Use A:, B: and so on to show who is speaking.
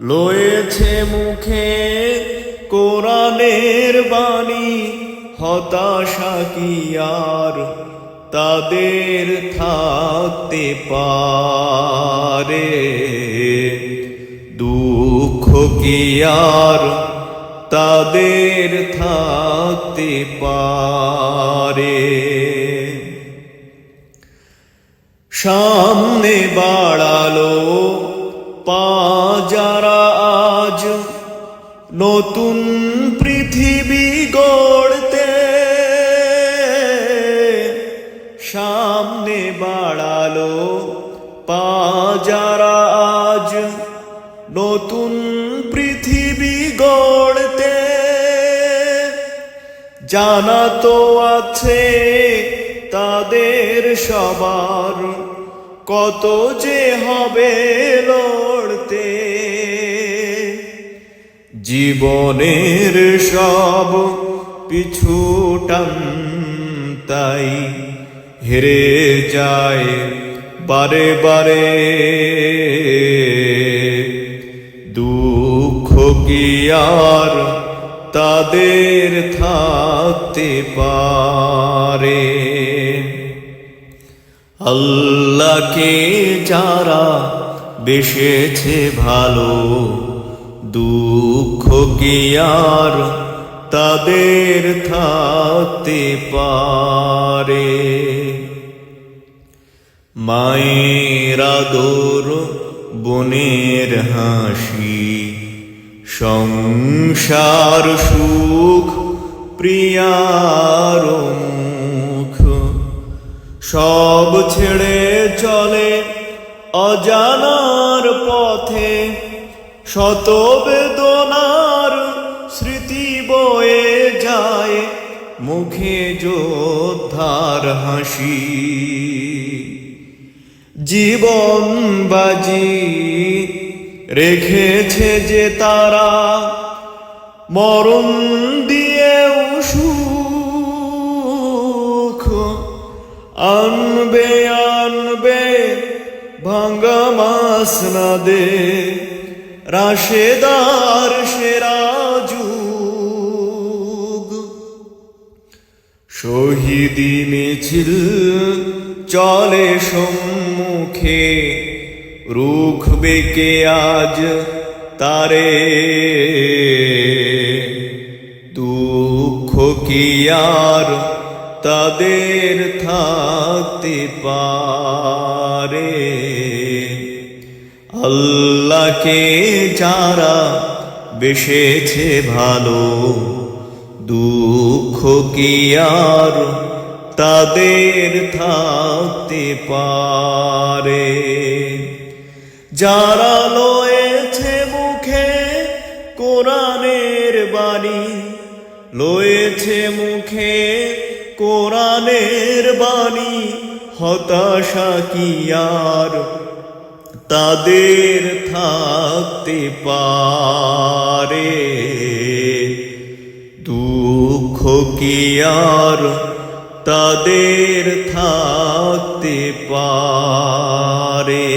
A: লয়েছে মুখে কোরআনের বাণী, হতাশা কি আর তাদের থাকতে পারে? দুঃখ কি আর তাদের থাকতে পারে? সামনে বাড়ালো পা নতুন পৃথিবী গড়তে সামনে বাড়ালো পা যারা আজ। নতুন পৃথিবী গড়তে জানা তো আছে তাদের সবার কত যে হবে লড়তে। জীবনের সব পিছুটান তাই হেরে যায় বারে বারে। দুঃখ কি আর তাদের থাকতে পারে? আল্লাহকে যারা বেসেছে ভালো দুঃখ কি আর তাদের থাকতে পারে? মায়ের আদর, বনের হাসি, সংসার সুখ, প্রিয়ার মুখ। সব ছেড়ে চলে অজানার পথে শত বেদনার স্মৃতি বয়ে যায় মুখে যোদ্ধার হাসি। জীবন বাজি রেখেছে যে তারা মরণ দিয়ে সুখ। আনবে আনবে, ভাঙ্গা মাস না দে। রাশেদার সেরা যুগ। শহীদি মিছিল চলে সম্মুখে, রুখ বেকে আজ তারে। দুঃখ কি আর তাদের থাকতে পারে? আল্লাহকে যারা বেসেছে ভালো, দুঃখ কি আর তাদের থাকতে পারে? যারা লয়েছে মুখে কোরআনের বাণী, লয়েছে মুখে কোরআনের বাণী, হতাশা কি আর তাদের থাকতে পারে। দুঃখ কি আর তাদের থাকতে পারে?